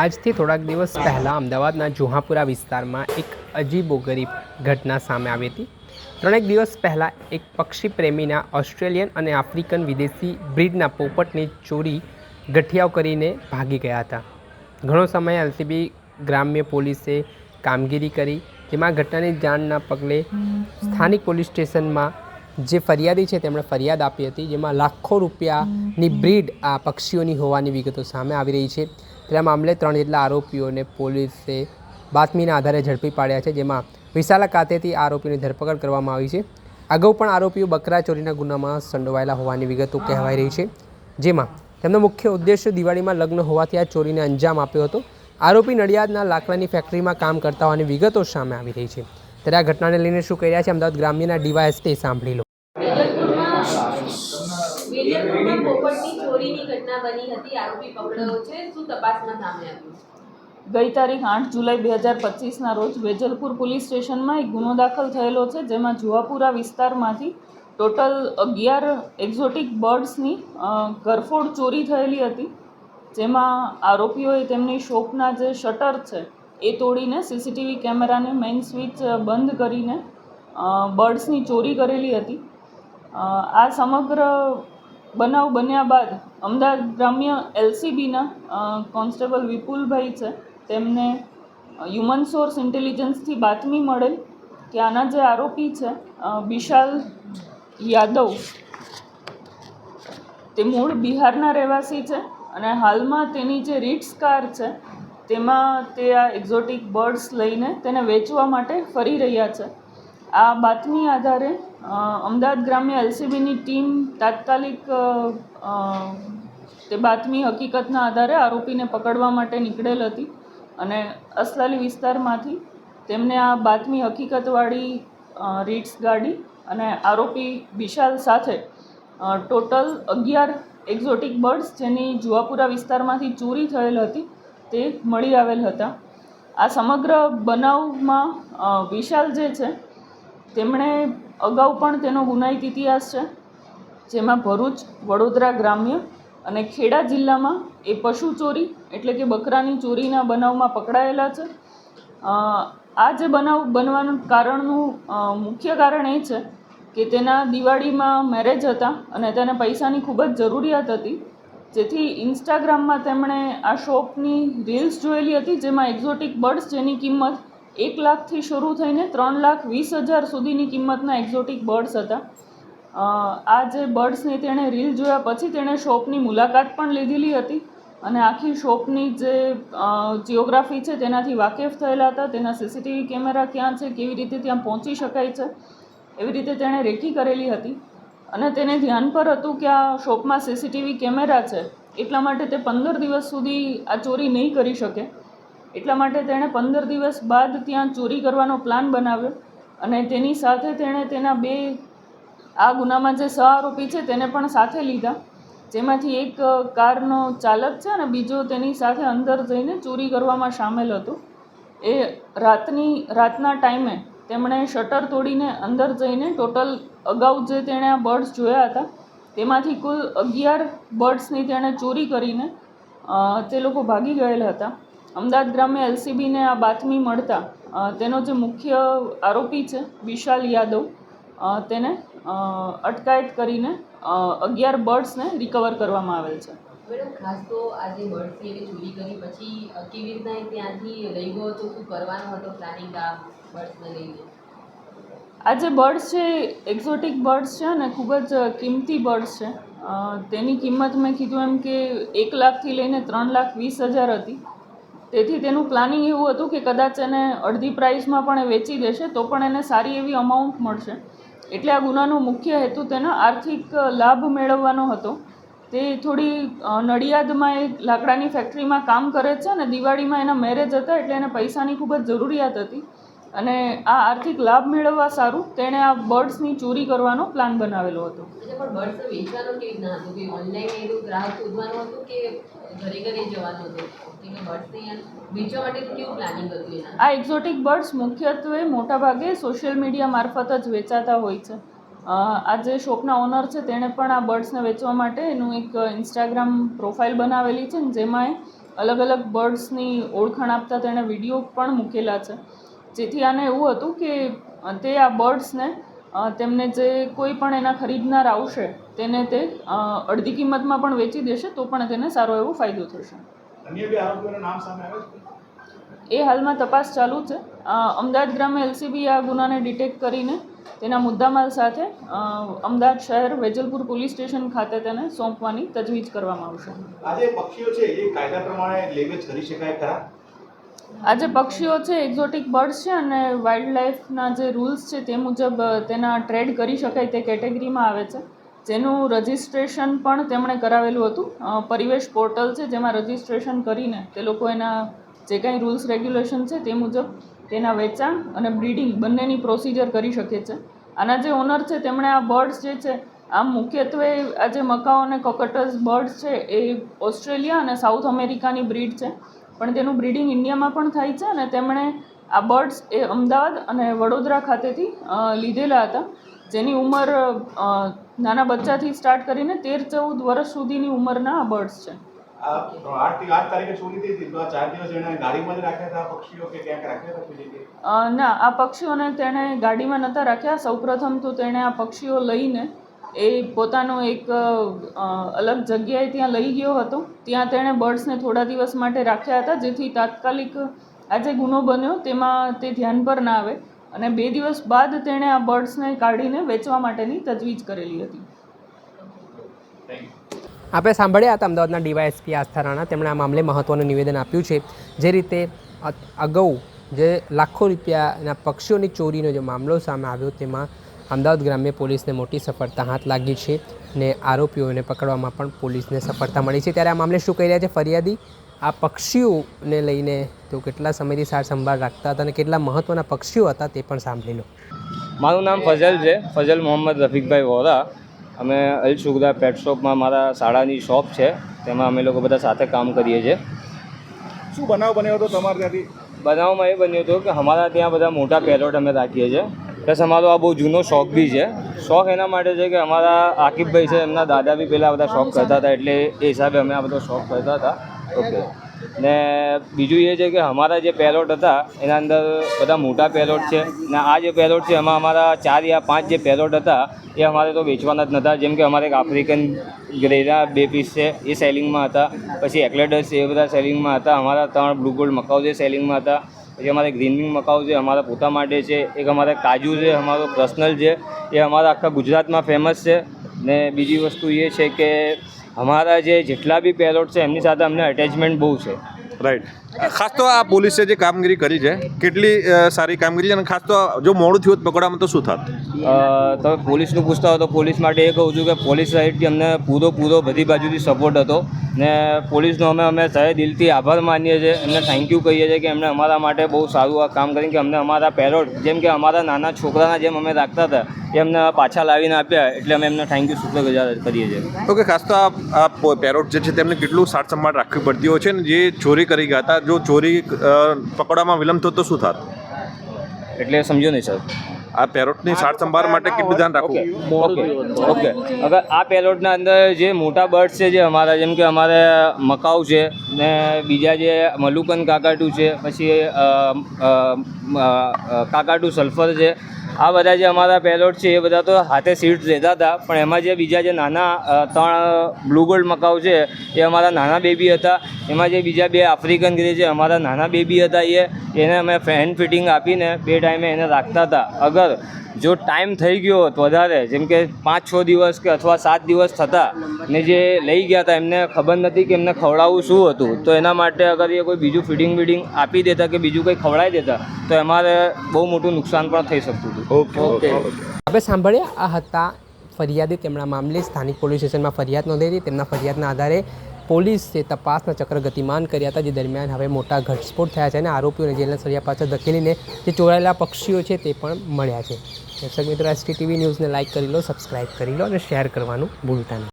આજથી થોડાક દિવસ પહેલાં અમદાવાદના જુહાપુરા વિસ્તારમાં એક અજીબોગરીબ ઘટના સામે આવી હતી. ત્રણેક દિવસ પહેલાં એક પક્ષી પ્રેમીના ઓસ્ટ્રેલિયન અને આફ્રિકન વિદેશી બ્રિડના પોપટની ચોરી ગઠિયાઓ કરીને ભાગી ગયા હતા. ઘણો સમય એલસીબી ગ્રામ્ય પોલીસે કામગીરી કરી, જેમાં ઘટનાની જાણના પગલે સ્થાનિક પોલીસ સ્ટેશનમાં જે ફરિયાદી છે તેમણે ફરિયાદ આપી હતી, જેમાં લાખો રૂપિયાની બ્રીડ આ પક્ષીઓની હોવાની વિગતો સામે આવી રહી છે. તેના મામલે ત્રણ જેટલા આરોપીઓને પોલીસે બાતમીના આધારે ઝડપી પાડ્યા છે, જેમાં વિશાલા ખાતેથી આરોપીની ધરપકડ કરવામાં આવી છે. અગાઉ પણ આરોપીઓ બકરા ચોરીના ગુનામાં સંડોવાયેલા હોવાની વિગતો કહેવાઈ રહી છે. જેમાં તેમનો મુખ્ય ઉદ્દેશ્ય દિવાળીમાં લગ્ન હોવાથી આ ચોરીને અંજામ આપ્યો હતો. આરોપી નડિયાદના લાકડાની ફેક્ટરીમાં કામ કરતા હોવાની વિગતો સામે આવી રહી છે. ત્યારે આ ઘટનાને લઈને શું કહી રહ્યા છે, અમદાવાદ ગ્રામ્યના ડીવાયએસપી સાંભળી લો. વેજલપુરમાં પોપટની ચોરીની ઘટના બની હતી, આરોપી પકડાયો છે. શું તપાસના સામે આવ્યું ગઈ તારીખ આઠ જુલાઈ બે હજાર પચીસના રોજ વેજલપુર પોલીસ સ્ટેશનમાં એક ગુનો દાખલ થયેલો છે, જેમાં જુવાપુરા વિસ્તારમાંથી ટોટલ અગિયાર એક્ઝોટિક બર્ડ્સની ઘરફોડ ચોરી થયેલી હતી, જેમાં આરોપીઓએ તેમની શોપના જે શટર છે, એ તોડીને સીસીટીવી કેમેરાને મેઇન સ્વિચ બંધ કરીને બર્ડ્સની ચોરી કરેલી હતી. આ સમગ્ર બનાવ બન્યા બાદ અમદાવાદ ગ્રામ્ય એલસીબીના કોન્સ્ટેબલ વિપુલભાઈ છે, તેમને હ્યુમન સોર્સ ઇન્ટેલિજન્સથી બાતમી મળેલ કે આના જે આરોપી છે વિશાલ યાદવ, તે મૂળ બિહારના રહેવાસી છે અને હાલમાં તેની જે રીટ્સ કાર છે, તેમાં તે આ એક્ઝોટિક બર્ડ્સ લઈને તેને વેચવા માટે ફરી રહ્યા છે. આ બાતમી આધારે અમદાવાદ ગ્રામ્ય એલસીબીની ટીમ તાત્કાલિક તે બાતમી હકીકતના આધારે આરોપીને પકડવા માટે નીકળેલ હતી અને અસલાલી વિસ્તારમાંથી તેમને આ બાતમી હકીકતવાળી રીટ્સ ગાડી અને આરોપી વિશાલ સાથે ટોટલ અગિયાર એક્ઝોટિક બર્ડ્સ જેની જુવાપુરા વિસ્તારમાંથી ચોરી થયેલ હતી તે મળી આવેલ હતા. આ સમગ્ર બનાવમાં વિશાલ જે છે તેમણે અગાઉ પણ તેનો ગુનાહિત ઇતિહાસ છે, જેમાં ભરૂચ, વડોદરા ગ્રામ્ય અને ખેડા જિલ્લામાં એ પશુ ચોરી એટલે કે બકરાની ચોરીના બનાવમાં પકડાયેલા છે. આ જે બનાવ બનવાનું કારણનું મુખ્ય કારણ એ છે કે તેના દિવાળીમાં મેરેજ હતા અને તેને પૈસાની ખૂબ જ જરૂરિયાત હતી. જેથી ઇન્સ્ટાગ્રામમાં તેમણે આ શોપની રીલ્સ જોયેલી હતી, જેમાં એક્ઝોટિક બર્ડ્સ જેની કિંમત એક લાખથી શરૂ થઈને ત્રણ લાખ વીસ હજાર સુધીની કિંમતના એક્ઝોટિક બર્ડ્સ હતા. આ જે બર્ડ્સની તેણે રીલ જોયા પછી તેણે શોપની મુલાકાત પણ લીધેલી હતી અને આખી શોપની જે જિયોગ્રાફી છે તેનાથી વાકેફ થયેલા હતા. તેના સીસીટીવી કેમેરા ક્યાં છે, કેવી રીતે ત્યાં પહોંચી શકાય છે, એવી રીતે તેણે રેકી કરેલી હતી. અને તેને ધ્યાન પર હતું કે આ શોપમાં સીસીટીવી કેમેરા છે, એટલા માટે તે પંદર દિવસ સુધી આ ચોરી નહીં કરી શકે. એટલા માટે તેણે પંદર દિવસ બાદ ત્યાં ચોરી કરવાનો પ્લાન બનાવ્યો અને તેની સાથે તેણે તેના બે, આ ગુનામાં જે સહ આરોપી છે તેને પણ સાથે લીધા. જેમાંથી એક કારનો ચાલક છે અને બીજો તેની સાથે અંદર જઈને ચોરી કરવામાં સામેલ હતો. એ રાતની, રાતના ટાઈમે તેમણે શટર તોડીને અંદર જઈને ટોટલ અગાઉ જે તેણે આ બર્ડ્સ જોયા હતા, તેમાંથી કુલ અગિયાર બર્ડ્સની તેણે ચોરી કરીને તે લોકો ભાગી ગયેલા હતા. અમદાવાદ ગ્રામે એલસીબીને આ બાતમી મળતા તેનો જે મુખ્ય આરોપી છે વિશાલ યાદવ તેને અટકાયત કરીને અગિયાર બર્ડ્સને રિકવર કરવામાં આવેલ છે. મેડમ ખાસ તો આ જે બર્ડ્સની એને ચોરી કરી પછી કેવી રીતના એ ત્યાંથી લઈ ગયો હતો શું કરવાનો હતો પ્લાનિંગ આ બર્ડ્સને લઈને? આ જે બર્ડ્સ છે એક્ઝોટિક બર્ડ્સ છે ને ખૂબ જ કિંમતી બર્ડ્સ છે. તેની કિંમત મેં કીધું એમ કે એક લાખથી લઈને ત્રણ લાખ વીસ હજાર હતી. તેથી તેનું પ્લાનિંગ એવું હતું કે કદાચ એને અડધી પ્રાઇસમાં પણ એ વેચી દેશે, તો પણ એને સારી એવી અમાઉન્ટ મળશે. એટલે આ ગુનાનો મુખ્ય હેતુ તેનો આર્થિક લાભ મેળવવાનો હતો. તે થોડી નડિયાદમાં એક લાકડાની ફેક્ટરીમાં કામ કરે છે અને દિવાળીમાં એના મેરેજ હતા એટલે એને પૈસાની ખૂબ જ જરૂરિયાત હતી. અને આ આર્થિક લાભ મેળવવા સારું તેણે આ બર્ડ્સની ચોરી કરવાનો પ્લાન બનાવેલો હતો. આ એક્ઝોટિક બર્ડ્સ મુખ્યત્વે મોટાભાગે સોશિયલ મીડિયા મારફત જ વેચાતા હોય છે. આ જે શોપના ઓનર છે તેણે પણ આ બર્ડ્સને વેચવા માટે એનું એક ઇન્સ્ટાગ્રામ પ્રોફાઇલ બનાવેલી છે જેમાં અલગ અલગ બર્ડ્સની ઓળખાણ આપતા તેણે વીડિયો પણ મૂકેલા છે. જેથી આને એવું હતું કે તે આ બર્ડ્સને તેમને જે કોઈ પણ એના ખરીદનાર આવશે તેને તે અડધી કિંમતમાં પણ વેચી દેશે તો પણ તેને સારો એવો ફાયદો થશે. એ હાલમાં તપાસ ચાલુ છે. અમદાવાદ ગ્રામે એલસીબી આ ગુનાને ડિટેક્ટ કરીને તેના મુદ્દામાલ સાથે અમદાવાદ શહેર વેજલપુર પોલીસ સ્ટેશન ખાતે તેને સોંપવાની તજવીજ કરવામાં આવશે. આજે પક્ષીઓ છે એ કાયદા પ્રમાણે લેવેજ કરી શકાય ખરા? આ જે પક્ષીઓ છે એક્ઝોટિક બર્ડ્સ છે અને વાઇલ્ડ લાઈફના જે રૂલ્સ છે તે મુજબ તેના ટ્રેડ કરી શકાય તે કેટેગરીમાં આવે છે. જેનું રજિસ્ટ્રેશન પણ તેમણે કરાવેલું હતું. પરિવેશ પોર્ટલ છે, જેમાં રજિસ્ટ્રેશન કરીને તે લોકો એના જે કાંઈ રૂલ્સ રેગ્યુલેશન છે તે મુજબ તેના વેચાણ અને બ્રીડિંગ બંનેની પ્રોસિજર કરી શકે છે. આના જે ઓનર છે, તેમણે આ બર્ડ્સ જે છે, આમ મુખ્યત્વે આ જે મકાઓ અને કોકટસ બર્ડ્સ છે, એ ઓસ્ટ્રેલિયા અને સાઉથ અમેરિકાની બ્રીડ છે. પણ તેનું બ્રિડિંગ ઇન્ડિયામાં પણ થાય છે અને તેમણે આ બર્ડ્સ એ અમદાવાદ અને વડોદરા ખાતેથી લીધેલા હતા. જેની ઉંમર નાના બચ્ચાથી સ્ટાર્ટ કરીને તેર ચૌદ વર્ષ સુધીની ઉંમરના આ બર્ડ્સ છે. ના આ પક્ષીઓને તેણે ગાડીમાં નહોતા રાખ્યા. સૌપ્રથમ તો તેણે આ પક્ષીઓ લઈને એ પોતાનો એક અલગ જગ્યાએ ત્યાં લઈ ગયો હતો. ત્યાં તેણે બર્ડ્સને થોડા દિવસ માટે રાખ્યા હતા, જેથી તાત્કાલિક આ જે ગુનો બન્યો તેમાં તે ધ્યાન પર ના આવે અને બે દિવસ બાદ તેણે આ બર્ડ્સને કાઢીને વેચવા માટેની તજવીજ કરેલી હતી. આપણે સાંભળ્યા હતા અમદાવાદના ડીવાયએસપી આસ્થા રાણા. તેમણે આ મામલે મહત્ત્વનું નિવેદન આપ્યું છે. જે રીતે અગાઉ જે લાખો રૂપિયાના પક્ષીઓની ચોરીનો જે મામલો સામે આવ્યો, તેમાં અમદાવાદ ગ્રામ્ય પોલીસને મોટી સફળતા હાથ લાગી છે ને આરોપીઓને પકડવામાં પણ પોલીસને સફળતા મળી છે. ત્યારે આ મામલે શું કહી રહ્યા છે? ફરિયાદી આ પક્ષીઓને લઈને તેઓ કેટલા સમયથી સાર સંભાળ રાખતા હતા અને કેટલા મહત્ત્વના પક્ષીઓ હતા તે પણ સાંભળી લો. મારું નામ ફઝલ છે. ફઝલ મોહમ્મદ રફીકભાઈ વોરા. અમે અલ સુગરા પેટ શોપમાં મારા શાળાની શોપ છે. તેમાં અમે લોકો બધા સાથે કામ કરીએ છીએ. શું બનાવ બન્યો હતો તમારે ત્યાંથી? બનાવમાં એ બન્યું હતું કે અમારા ત્યાં બધા મોટા પેરોટ અમે રાખીએ છીએ. પ્લસ અમારો આ બહુ જૂનો શોખ બી છે. શોખ એના માટે છે કે અમારા આકિબભાઈ છે, એમના દાદા બી પહેલાં બધા શોખ કરતા હતા, એટલે એ હિસાબે અમે આ બધો શોખ કરતા હતા. ઓકે ને બીજું એ છે કે અમારા જે પેલોટ હતા, એના અંદર બધા મોટા પેલોટ છે. ને આ જે પેલોટ છે, એમાં અમારા ચાર યા પાંચ જે પેરોટ હતા, એ અમારે તો વેચવાના જ નહોતા જેમ કે અમારે એક આફ્રિકન ગ્રેના બે પીસ છે, એ સેલિંગમાં હતા. પછી એકલેટર્સ એ બધા સેલિંગમાં હતા. અમારા ત્રણ બ્લુ ગોલ્ડ મકાઉ જે સેલિંગમાં હતા. પછી અમારે ગ્રીનિંગ મકાઉ છે, અમારા પોતા માટે છે, એક અમારે કાજુ છે, અમારો પર્સનલ છે, એ અમારા આખા ગુજરાતમાં ફેમસ છે. ને બીજી વસ્તુ એ છે કે અમારા જે જેટલા બી પેરોટ છે, એમની સાથે અમને અટેચમેન્ટ બહુ છે. રાઈટ ખાસ તો આ પોલીસે જે કામગીરી કરી છે કેટલી સારી કામગીરી છે અને ખાસ તો જો મોડું થયું પકડવામાં તો શું થાત? તમે પોલીસનું પૂછતા હો તો પોલીસ માટે એ કહું છું કે પોલીસ સાઈડથી અમને પૂરો પૂરો બધી બાજુથી સપોર્ટ હતો ને પોલીસનો અમે અમે સહે દિલથી આભાર માનીએ છીએ એમને થેન્ક યુ કહીએ છીએ કે એમણે અમારા માટે બહુ સારું આ કામ કરીને કે અમને અમારા પેરોટ જેમ કે અમારા નાના છોકરાના જેમ અમે રાખતા હતા એ અમને પાછા લાવીને આપ્યા એટલે અમે એમને થેન્ક યુ શુક્રગુજાર કરીએ છીએ. ઓકે ખાસ તો આ પેરોડ પેરોટ જે છે તેમને કેટલું સાર સંભાળ રાખવી પડતી હોય છે ને જે ચોરી કરી ગયા હતા. જો ચોરી પકડવામાં વિલંબ થતો તો શું થાત? એટલે સમજો નહીં સર આ પેરોટની સાર સંભાળ માટે કેટલું ધ્યાન રાખવું. ઓકે. ઓકે. અગર આ પેલોટના અંદર જે મોટા બર્ડ્સ છે જે અમારા જેમ કે અમારે મકાઉ છે ને બીજા જે મલુકન કાકાટુ છે પછી કાકાટુ સલ્ફર છે આ બધા જે અમારા પેલોટ છે એ બધા તો હાથે સીડ્સ લેતા હતા. પણ એમાં જે બીજા જે નાના ત્રણ બ્લુ ગોલ્ડ મકાઉ છે એ અમારા નાના બેબી હતા. એમાં જે બીજા બે આફ્રિકન ગ્રે છે અમારા નાના બેબી હતા એ એને અમે ફેન ફિટિંગ આપીને બે ટાઈમે એને રાખતા હતા. અગર જો ટાઈમ થઈ ગયો હોત વધારે જેમ કે પાંચ છ દિવસ કે અથવા સાત દિવસ થતા ને જે લઈ ગયા હતા એમને ખબર નથી કે એમને ખવડાવવું શું હતું. તો એના માટે અગર એ કોઈ બીજું ફિટિંગ બિડિંગ આપી દેતા કે બીજું કંઈ ખવડાવી દેતા તો અમારે બહુ મોટું નુકસાન પણ થઈ શકતું હતું. ઓકે ઓકે આપણે સાંભળ્યા આ હતા ફરિયાદી તેમના મામલે સ્થાનિક પોલીસ સ્ટેશનમાં ફરિયાદ નોંધાવી હતી. તેમના ફરિયાદના આધારે પોલીસે તપાસના ચક્ર ગતિમાન કર્યા હતા, જે દરમિયાન હવે મોટા ઘટસ્ફોટ થયા છે અને આરોપીઓને જેલના સળિયા પાછળ ધકેલીને જે ચોરાયેલા પક્ષીઓ છે તે પણ મળ્યા છે. દર્શક મિત્રો એસટી ટીવી ન્યૂઝને લાઇક કરી લો, સબસ્ક્રાઇબ કરી લો અને શેર કરવાનું ભૂલતા નહીં.